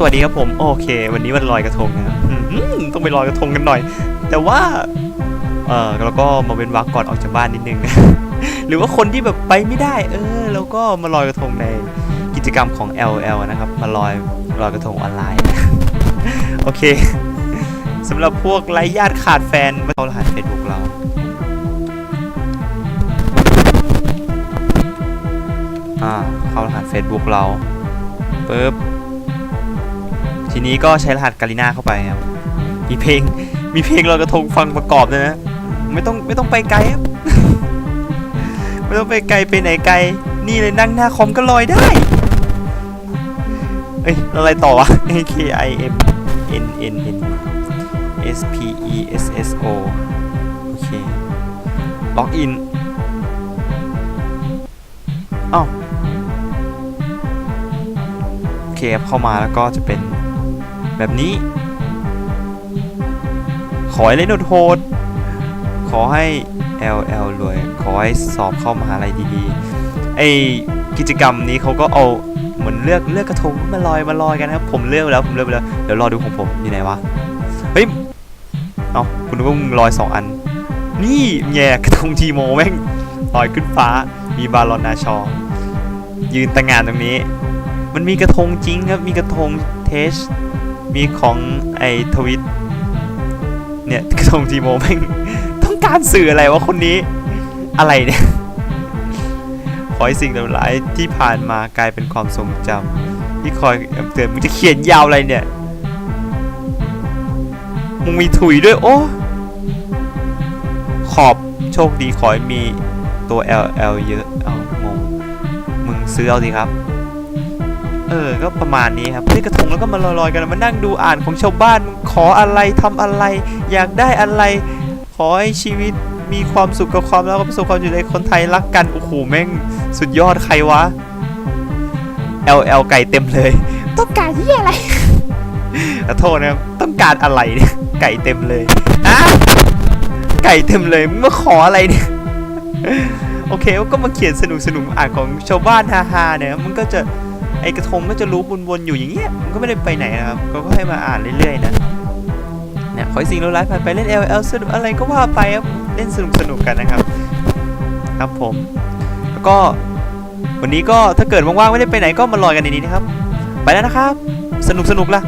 สวัสดีครับผมโอเค วันนี้วันลอยกระทงนะครับอืมต้องไปลอยกระทงกันหน่อย แต่ว่า เออเราก็มาเป็นวักก่อนออกจากบ้านนิดนึง หรือว่าคนที่แบบไปไม่ได้ เออเราก็มาลอยกระทงในกิจกรรมของ LL นะครับ มาลอยลอยกระทงออนไลน์ โอเคสำหรับพวกไร้ญาติขาดแฟนมาเข้ารหัสเฟซบุ๊กเราอ่าเข้ารหัส Facebook เราปึ๊บ ทีนี้ก็ใช้รหัสกาลิน่าเข้าไปครับมีเพลงมีเพลงลอยกระทงฟังประกอบด้วยนะไม่ต้องไม่ต้องไปไกลครับไม่ต้องไปไกลไปไหนไกล นี่เลยนั่งหน้าคอมก็ลอยได้เอ้ยอะไรต่อวะ A K I M N N N S P E S S O โอเคล็อกอินอ้าวโอเคเข้ามาแล้วก็จะเป็น แบบนี้ ขอให้เล่นโหดขอให้ LL รวย ขอให้สอบเข้ามหาลัยดีๆ ไอกิจกรรมนี้เขาก็เอาเหมือนเลือกเลือกกระทงมาลอยมาลอยกันครับ ผมเลือกแล้วผมเลือกไปแล้ว เดี๋ยวรอดูของผมอยู่ไหนวะ เฮ้ย เอาคุณนึกว่ามึงลอยสองอัน นี่แง่กระทงทีโมแม่งลอยขึ้นฟ้า มีบาลอนนาชอ ยืนแต่งงานตรงนี้ มันมีกระทงจริงครับ มีกระทงเทส มีของไอทวิตเนี่ยกระทงทีโมแม่งต้องการสื่ออะไรวะคนนี้ อะไรเนี่ย ขอให้สิ่งเลวร้ายที่ผ่านมากลายเป็นความทรงจำที่คอยเตือนมึงจะเขียนยาวอะไรเนี่ย มึงมีถุยด้วยโอ้ ขอบโชคดีขอให้มีตัว LL เยอะ เอางง มึงซื้อเอาสิครับ เออ ก็ประมาณนี้ครับ เล่นกระทงแล้วก็มาลอยๆกันมานั่งดูอ่านของชาวบ้านมึงขออะไรทำอะไร อยากได้อะไร ขอให้ชีวิตมีความสุขกับความรักกับประสบความสำเร็จคนไทยรักกันโอ้โหแม่งสุดยอดใครวะ LL ไก่เต็มเลย ต้องการที่อะไรขอโทษนะครับต้องการอะไรเนี่ยไก่เต็มเลยอะไก่เต็มเลยมึงมาขออะไรเนี่ยโอเคก็มาเขียนสนุกสนุกๆอ่านของชาวบ้านฮาๆเนี่ยมันก็จะ ไอกระทงก็จะรู้วนๆอยู่อย่างเงี้ยมันก็ไม่ได้ไปไหนนะครับก็ให้มาอ่านเรื่อยๆนะเนี่ยขอให้สิ่งลวร้ายผ่านไปเล่น LL สนุกอะไรก็ว่าไปครับเล่นสนุกสนุกกันนะครับ ครับผม แล้วก็วันนี้ก็ถ้าเกิดว่างๆไม่ได้ไปไหนก็มาลอยกันในนี้นะครับ ไปแล้วนะครับ สนุกสนุกล่ะ